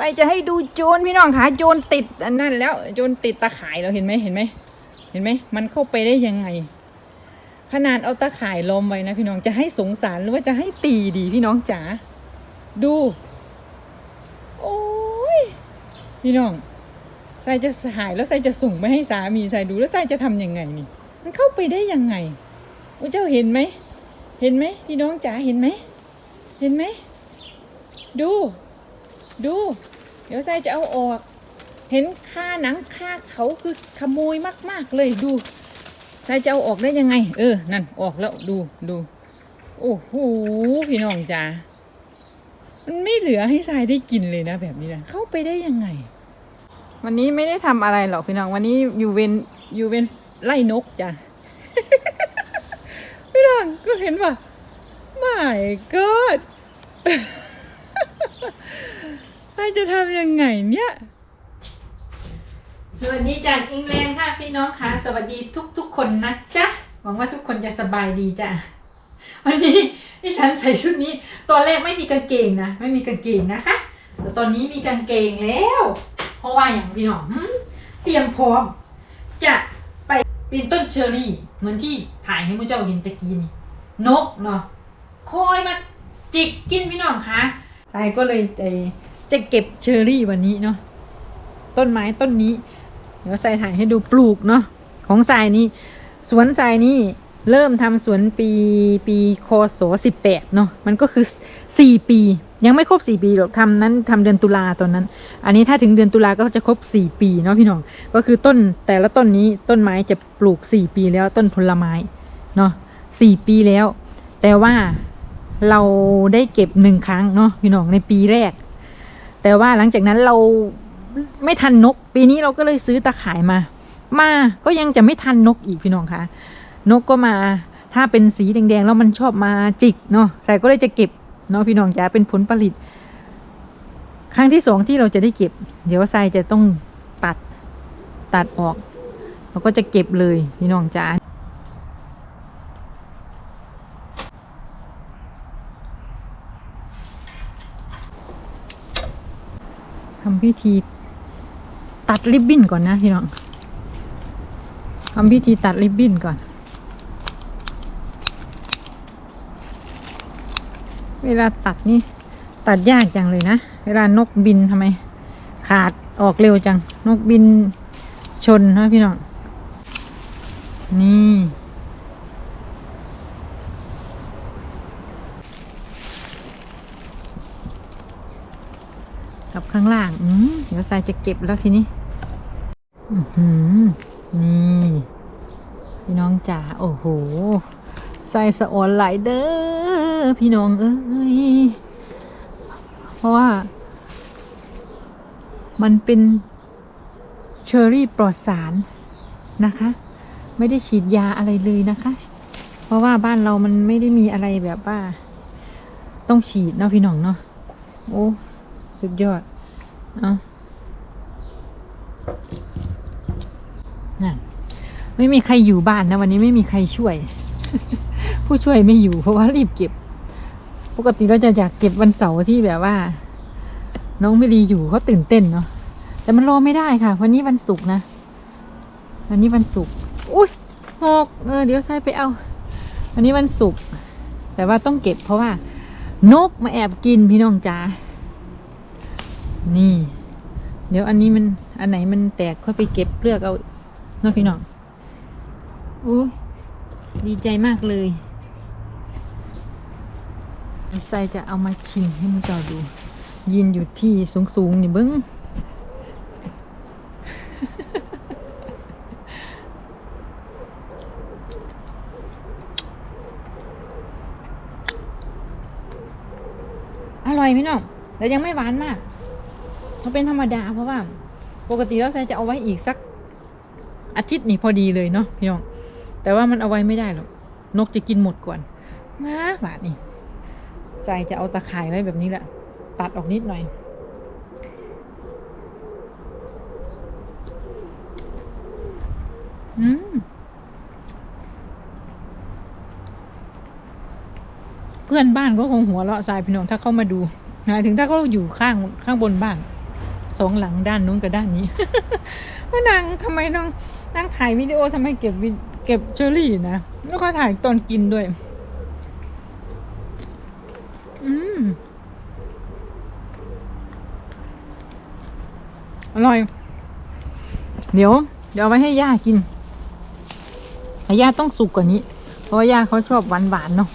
ใส่จะให้ดูโจรพี่น้องคะโจรติดอันนั้นแล้วโจรติดตะข่ายเราเห็นไหมเห็นไหมเห็นไหมมันเข้าไปได้ยังไง ขนาดเอาตะข่ายล้อมไว้นะพี่น้องจะให้สงสารหรือว่าจะให้ตีดีพี่น้องจ๋าดูโอ้ยพี่น้องใส่จะหายแล้วใส่จะส่งไปให้สามีใส่ดูแล้วใส่จะทำยังไงนี่ มันเข้าไปได้ยังไงโอ้เจ้าเห็นไหมเห็นไหมพี่น้องจ๋าเห็นไหมเห็นไหมดู ดู เดี๋ยวไซจะเอาออก เห็นค่าหนังค่าเขาคือขโมยมาก ๆ เลยดูไซจะเอาออกได้ยังไง เออ นั่นออกแล้วดูดู โอ้โหพี่น้องจ๋า มันไม่เหลือให้ทรายได้กินเลยนะ แบบนี้นะ เข้าไปได้ยังไง วันนี้ไม่ได้ทำอะไรหรอกพี่น้อง วันนี้อยู่เวนอยู่เวนไล่นกจ้ะพี่น้องก็เห็นว่า my god ใคร จะทำยังไงเนี่ยสวัสดีจากอังกฤษค่ะพี่น้องค่ะ สวัสดีทุกทุกๆคนนะจ๊ะ หวังว่าทุกคนจะสบายดีจ้ะ วันนี้ที่ฉันใส่ชุดนี้ ตอนแรกไม่มีกางเกงนะ ไม่มีกางเกงนะคะ แต่ตอนนี้มีกางเกงแล้ว เพราะว่าอย่างพี่น้องเตรียมพร้อมจะไปปีนต้นเชอรี่ เหมือนที่ถ่ายให้มือเจ้าเห็นตะกี้นี่ นกเนาะคอยมาจิกกินพี่น้องคะตายก็เลยจะ จะเก็บเชอรี่วันนี้เนาะต้นไม้ต้นนี้ เดี๋ยวทรายถ่ายให้ดูปลูกเนาะของทรายนี่สวนทรายนี่เริ่มทำสวนปีปีคศสิบแปดเนาะมันก็คือสี่ปี ยังไม่ครบสี่ปีหรอกทำนั้นทำเดือนตุลาตอนนั้น อันนี้ถ้าถึงเดือนตุลาก็จะครบสี่ปีเนาะพี่น้องก็คือต้นแต่ละต้นนี้ต้นไม้จะปลูกสี่ปีแล้วต้นผลไม้เนาะสี่ปีแล้ว แต่ว่าเราได้เก็บหนึ่งครั้งเนาะพี่น้องในปีแรก แต่ว่าหลังจากนั้นเราไม่ทันนก ปีนี้เราก็เลยซื้อตะข่ายมา มาก็ยังจะไม่ทันนกอีกพี่น้องคะนกก็มาถ้าเป็นสีแดงๆแล้วมันชอบมาจิกเนาะใส่ก็เลยจะเก็บเนาะพี่น้องจ๋าเป็นผลผลิต ครั้งที่สองที่เราจะได้เก็บ เดี๋ยวทรายจะต้องตัดตัดออกเราก็จะเก็บเลยพี่น้องจ๋าำพิธีตัดริบบิ้นก่อนนะพี่น้องทำพิธีตัดริบบิ้นก่อน เวลาตัดนี่ตัดยากจังเลยนะ เวลานกบินทำไม ขาดออกเร็วจัง นกบินชนนะพี่น้อง นี่ กับข้างล่างอืเดี๋ยวทรายจะเก็บแล้วทีนี้นี่พี่น้องจ๋าโอ้โหใส่สะออนไหลายเด้อพี่น้องเอ้ยเพราะว่า มันเป็นเชอร์รี่ปลอดสารนะคะ ไม่ได้ฉีดยาอะไรเลยนะคะ เพราะว่าบ้านเรามันไม่ได้มีอะไรแบบว่า ต้องฉีดเนาะพี่น้องเนาะโอ้ สุดยอด เอานั่นไม่มีใครอยู่บ้านนะ วันนี้ไม่มีใครช่วย ผู้ช่วยไม่อยู่เพราะว่ารีบเก็บ ปกติเราจะอยากเก็บวันเสาร์ที่แบบว่า น้องไม่ดีอยู่เขาตื่นเต้นเนาะแต่มันรอไม่ได้ค่ะ วันนี้วันศุกร์นะ วันนี้วันศุกร์อุ้ยหกเออเดี๋ยวใส่ไปเอา วันนี้วันศุกร์แต่ว่าต้องเก็บเพราะว่า นกมาแอบกินพี่น้องจ๋า นี่ เดี๋ยวอันนี้มันอันไหนมันแตกค่อยไปเก็บเปลือกเอาเนาะพี่น้องอุ้ยดีใจมากเลยไซจะเอามาชิมให้มันจอดูยืนอยู่ที่สูงๆนี่เบิ้งอร่อยพี่น้องแต่ยังไม่หวานมาก เขาเป็นธรรมดาเพราะว่า ปกติแล้วไซจะเอาไว้อีกสักอาทิตย์นี่พอดีเลยเนาะพี่น้อง แต่ว่ามันเอาไว้ไม่ได้หรอก นกจะกินหมดก่อน มาบาทนี่ไซจะเอาตะข่ายไว้แบบนี้แหละ ตัดออกนิดหน่อย อืม เพื่อนบ้านก็คงหัวเราะทรายพี่น้องถ้าเขามาดูหมายถึงถ้าเขาอยู่ข้างข้างบนบ้าน สองหลังด้านนู้นกับด้านนี้ว่านางทำไมน้องนางถ่ายวิดีโอทำไมเก็บวิเก็บเชอรี่นะแล้วก็ถ่ายตอนกินด้วย อืมอร่อย เดี๋ยว เดี๋ยวเอาไว้ให้ย่ากินให้ย่าต้องสุกกว่านี้ เพราะว่าย่าเขาชอบหวานหวานๆเนาะ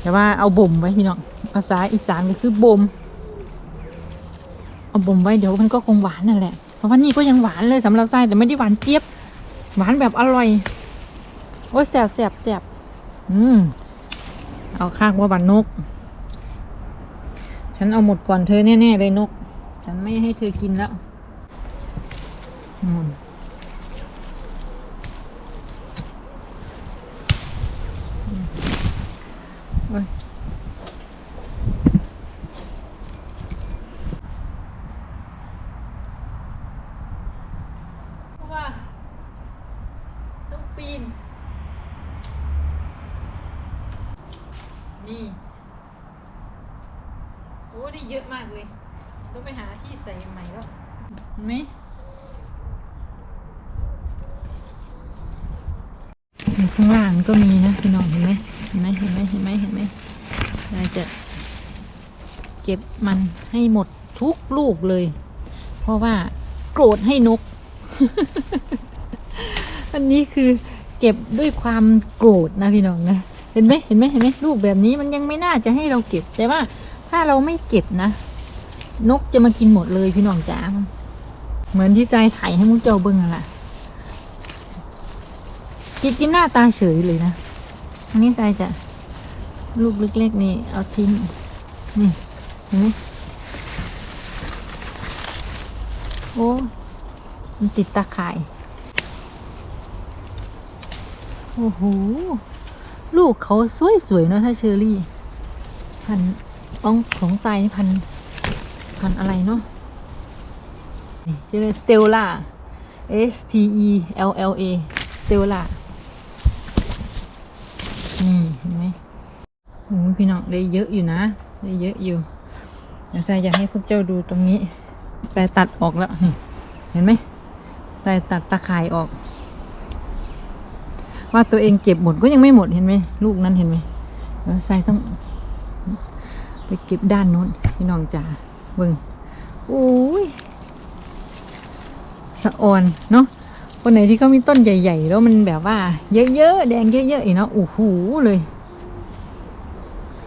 แต่ว่าเอาบ่มไว้พี่น้อง ภาษาอีสานก็คือบ่ม เอาบ่มไว้เดี๋ยวมันก็คงหวานนั่นแหละ เพราะว่านี่ก็ยังหวานเลยสำหรับไส้แต่ไม่ได้หวานเจี๊ยบ หวานแบบอร่อย โอ้ยแสบแสบแสบอืมเอาข้างว่าบันนก ฉันเอาหมดก่อนเธอแน่ๆเลยนก ฉันไม่ให้เธอกินแล้วอืมอืมโอ้ยเพราะว่า ต้องปีน นี่ โอ้ได้ เยอะมากเลย ต้องไปหาที่ใส่ใหม่แล้วเห็นไหมอยู่ข้างล่างก็มีนะพี่น้องเห็นไหมเห็นไหมเห็นไหมเห็นไหมเห็นไหมยาจะเก็บมันให้หมดทุกลูกเลย เพราะว่าโกรธให้นก อันนี้คือเก็บด้วยความโกรธนะพี่น้องนะ เห็นไหมเห็นไหมเห็นไหมลูกแบบนี้มันยังไม่น่าจะให้เราเก็บแต่ว่า ถ้าเราไม่เก็บนะ นกจะมากินหมดเลยพี่น้องจ๋าเหมือนที่ใจถ่ายให้มุกเจ้าเบิ้งนั่นแหละกินกินหน้าตาเฉยเลยนะ อันนี้ใจจะลูกเล็กๆนี่เอาทิ้งนี่เห็นไหมโอ้มันติดตาข่าย โอ้โห ลูกเขาสวยๆเนาะถ้าเชอรี่พัน ต้องของทรายพันพันอะไรเนาะนี่ชื่อเลยสเตลล่า S T E L L A สเตลล่านี่เห็นไหมโอ้พี่น้องได้เยอะอยู่นะ ได้เยอะอยู่เดี๋ยวทรายอยากให้พวกเจ้าดูตรงนี้แต่ตัดออกแล้วนี่เห็นไหมแต่ตัดตะข่ายออก ว่าตัวเองเก็บหมดก็ยังไม่หมดเห็นไหมลูกนั้นเห็นไหมแล้วทรายต้อง ไปเก็บด้านโน้นพี่น้องจ๋าเบิ่งโอ้ยสะออนเนาะคนไหนที่เขามีต้นใหญ่ ๆ แล้วมันแบบว่า เยอะๆแดงเยอะๆอีกเนาะโอ้โหเลย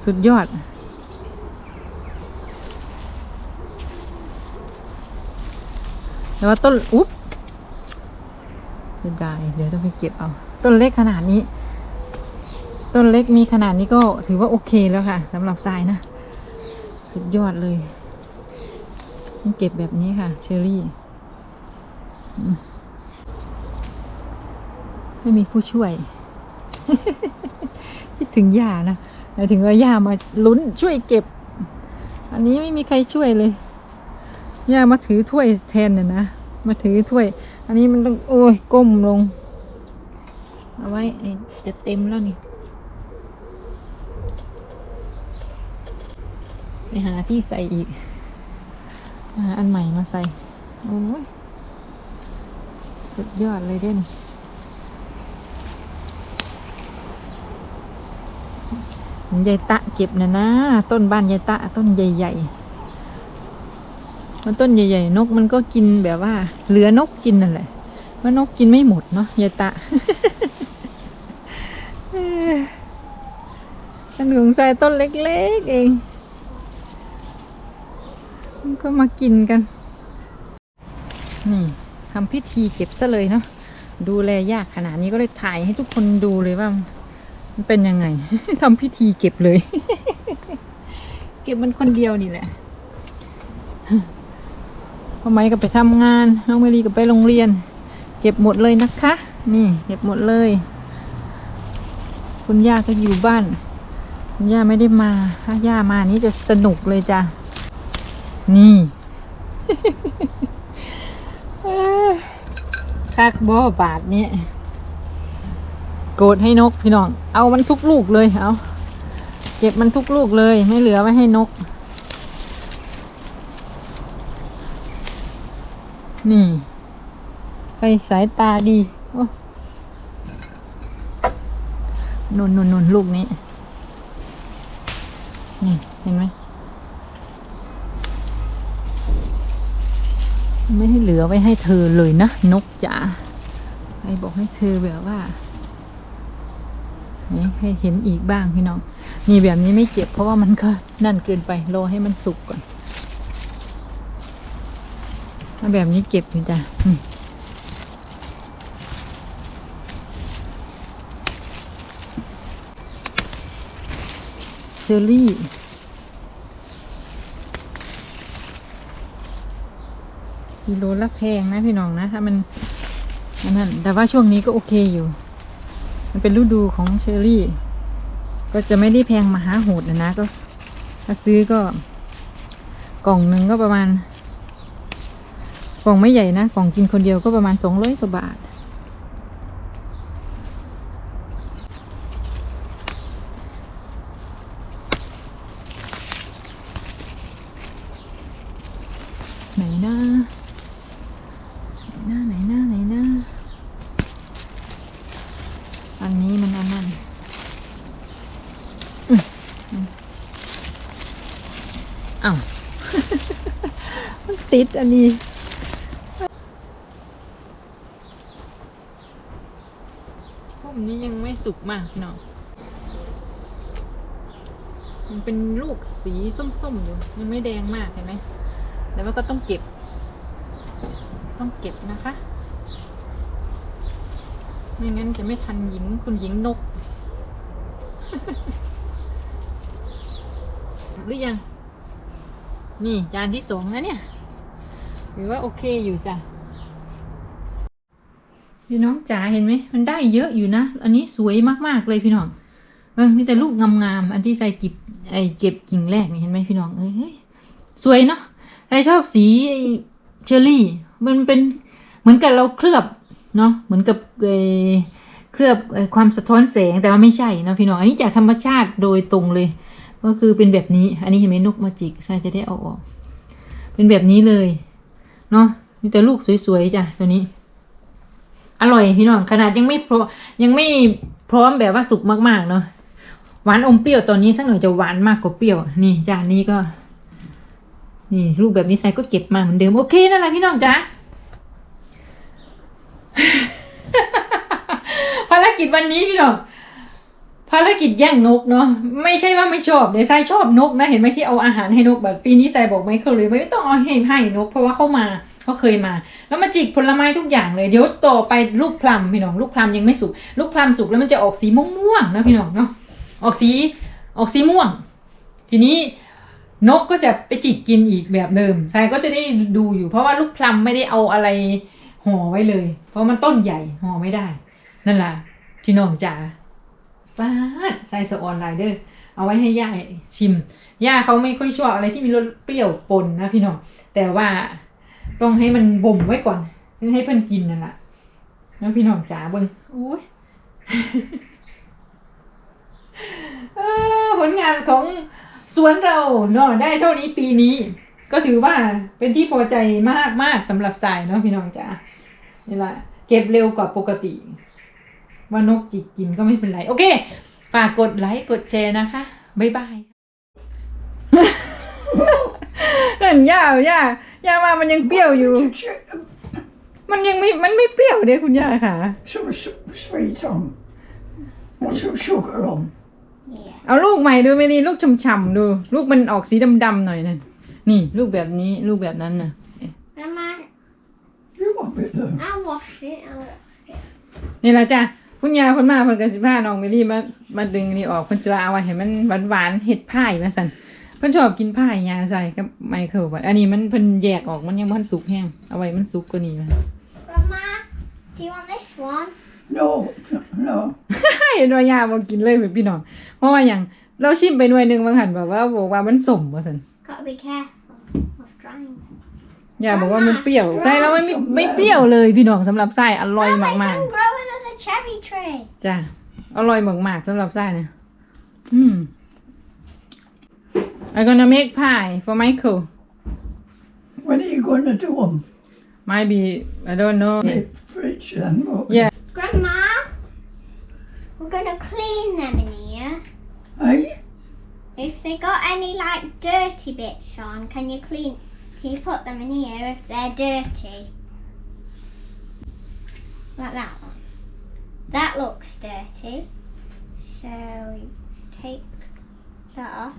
สุดยอด แต่ว่าต้นอุ๊บเสียดายเดี๋ยวต้องไปเก็บเอา ต้นเล็กขนาดนี้ ต้นเล็กมีขนาดนี้ก็ถือว่าโอเคแล้วค่ะสำหรับทรายนะ สุดยอดเลยต้องเก็บแบบนี้ค่ะ เชอรี่ไม่มีผู้ช่วย คิดถึงย่านะหมายถึงว่าย่ามาลุ้นช่วยเก็บ อันนี้ไม่มีใครช่วยเลยย่ามาถือถ้วยแทนน่ะนะมาถือถ้วย อันนี้มันต้องโอ้ยก้มลง เอาไว้จะเต็มแล้วนี่ ไปหาที่ใส่อีก หาอันใหม่มาใส่ โอ้ย สุดยอดเลยเด่นยายตะเก็บนะนะ ต้นบ้านยายตะต้นใหญ่ๆมันต้นใหญ่ๆ นกมันก็กินแบบว่า เหลือนกกินนั่นแหละว่านกกินไม่หมดเนาะยายตะอันของใส่ต้นเล็กๆเอง ก็มากินกัน นี่ทำพิธีเก็บซะเลยเนาะดูแลยากขนาดนี้ก็เลยถ่ายให้ทุกคนดูเลยว่า มันเป็นยังไง ทำพิธีเก็บเลย เก็บมันคนเดียวนี่แหละพ่อไม้ก็ไปทำงาน น้องเมลีก็ไปโรงเรียน เก็บหมดเลยนะคะ นี่ เก็บหมดเลย คุณย่าก็อยู่บ้าน คุณย่าไม่ได้มา ถ้าย่ามานี้จะสนุกเลยจ้ะ นี่คักบ่บาทนี้โกรธให้นกพี่น้อง เอามันทุกลูกเลยเอาเก็บมันทุกลูกเลยไม่เหลือไว้ให้นก นี่ ไปสายตาดีโอ้นุนนุนนุนลูกนี้ นี่ เห็นไหม ไม่ให้เหลือไว้ให้เธอเลยนะ นกจ๋าใครบอกให้เธอแบบว่านี่ให้เห็นอีกบ้างพี่น้องนี่แบบนี้ไม่เก็บเพราะว่ามันก็นั่นเกินไปรอให้มันสุกก่อนถ้าแบบนี้เก็บอยู่จ้ะเชอรี่ กิโลละแพงนะพี่น้องนะ ถ้ามันอันนั้นแต่ว่าช่วงนี้ก็โอเคอยู่ มันเป็นฤดูของเชอรี่ ก็จะไม่ได้แพงมหาโหดนะนะก็ ถ้าซื้อก็กล่องหนึ่งก็ประมาณ กล่องไม่ใหญ่นะ กล่องกินคนเดียวก็ประมาณสองร้อยกว่าบาทไหนนะไหนนะไหนนะไหนนะอันนี้มันอันนั้นอืมอืมอ้าว มัน ติดอันนี้พวกนี้ยังไม่สุกมากพี่น้องมันเป็นลูกสีส้มๆอยู่ยังไม่แดงมากเห็นไหมแต่ว่าก็ต้องเก็บ ต้องเก็บนะคะไม่งั้นจะไม่ทันหญิงคุณหญิงนก หรือยัง นี่จานที่สองนะเนี่ย หรือว่าโอเคอยู่จ้ะพี่น้องจ๋าเห็นไหมมันได้เยอะอยู่นะ อันนี้สวยมากๆเลยพี่น้องเออมีแต่ลูกงามๆอันที่ใส่กิบไอเก็บกิ่งแรกนี่เห็นไหมพี่น้องเอ้ยสวยเนาะใครชอบสีเชอร์รี่ มันเป็นเหมือนกับเราเคลือบเนาะเหมือนกับเอเคลือบอความสะท้อนแสงแต่ว่าไม่ใช่นะพี่น้องอันนี้จากธรรมชาติโดยตรงเลย ก็คือเป็นแบบนี้ อันนี้เห็นไหมนกมาจิกใช่จะได้เอาออก เป็นแบบนี้เลย เนาะมีแต่ลูกสวยๆจ้ะตัวนี้ อร่อยพี่น้องขนาดยังไม่พร้อยังไม่พร้อมแบบว่าสุกมากๆเนาะหวานอมเปรี้ยวตอนนี้สักหน่อยจะหวานมากกว่าเปรี้ยว นี่จานนี้ก็ นี่รูปแบบนี้ใส่ก็เก็บมาเหมือนเดิมโอเคนั่นแหละพี่น้องจ๊ะภารกิจวันนี้พี่น้อง ภารกิจแย่งนกเนาะไม่ใช่ว่าไม่ชอบเดี๋ยวไซชอบนกนะเห็นไหมที่เอาอาหารให้นกแบบปีนี้ไซบอกไม่เคยเลยไม่ต้องเอาให้ให้นก เพราะว่าเข้ามาเขาเคยมา แล้วมาจิกผลไม้ทุกอย่างเลยเดี๋ยวต่อไปลูกพลัมพี่น้องลูกพลัมยังไม่สุกลูกพลัมสุกแล้วมันจะออกสีม่วงๆนะพี่น้องเนาะออกสีออกสีม่วง ทีนี้นกก็จะไปจิกกินอีกแบบเดิมใช่ก็จะได้ดูอยู่ เพราะว่าลูกพลัมไม่ได้เอาอะไรห่อไว้เลย เพราะมันต้นใหญ่ห่อไม่ได้ นั่นแหละพี่น้องจ๋า ป้าดใส่สออนไลน์เดอร์เอาไว้ให้ย่าชิม ย่าเขาไม่ค่อยชอบอะไรที่มีรสเปรี้ยวปนนะพี่น้อง แต่ว่าต้องให้มันบ่มไว้ก่อนให้เพื่อนกินนั่นแหละนะพี่น้องจ๋าเบิ้งอุ้ยผลงานของสวนเราเนาะได้เท่านี้ปีนี้ ก็ถือว่าเป็นที่พอใจมากมากๆสำหรับสายเนาะพี่น้องจ๋านี่แหละเก็บเร็วกว่าปกติ ว่านกจิกกินก็ไม่เป็นไรโอเคฝากกดไลค์กดแชร์นะคะบ๊ายบายนั่นย่าย่าย่าว่ามันยังเปรี้ยวอยู่ มันยังไม่มันไม่เปรี้ยวเด้คุณย่าค่ะ Some s- sweet on. Want some sugar on? Yeah. เอาลูกใหม่ดูไหมนี่ลูกฉ่ำๆดู ลูกมันออกสีดำๆหน่อยนั่นนี่ลูกแบบนี้ลูกแบบนั้นน่ะ Grandma, You want it though? I'll wash it. I'll... นี่แหละจ้ะ คุณยายเพิ่นมาเพิ่นก็สิพาน้องเมลี่มามาดึงนี่ออกเพิ่นสิว่าเอาไว้ให้มันหวานๆเฮ็ดพายว่าซั่นเพิ่นชอบกินพายยาใส่กับไมเคิลบัดอันนี้มันเพิ่นแยกออกมันยังบ่ทันสุกแห้งเอาไว้มันสุกกว่านี้มัน Grandma, do you want this one? No, no. เห็นว่ายาบ่กินเลยพี่น้องเพราะว่าหยังเราชิมไปหน่วยหนึงบางหันแบบว่าบอกว่ามันสมว่าซั่น Gotta be careful of drying. ยาบอกว่ามันเปรี้ยวใส่แล้วไม่มีไม่เปรี้ยวเลยพี่น้องสำหรับไส้อร่อย Mum, I มาก can grow another cherry tree. ๆจ้ะอร่อยมากๆสำหรับไส้นะอืม I gonna make pie for Michael When are you going to do them? might be I don't know Bit fridge then, but Yeah. Grandma, we're gonna clean them in here. Hey, If they got any like dirty bits on, can you clean? Can you put them in here if they're dirty? Like that one. That looks dirty. So take that off.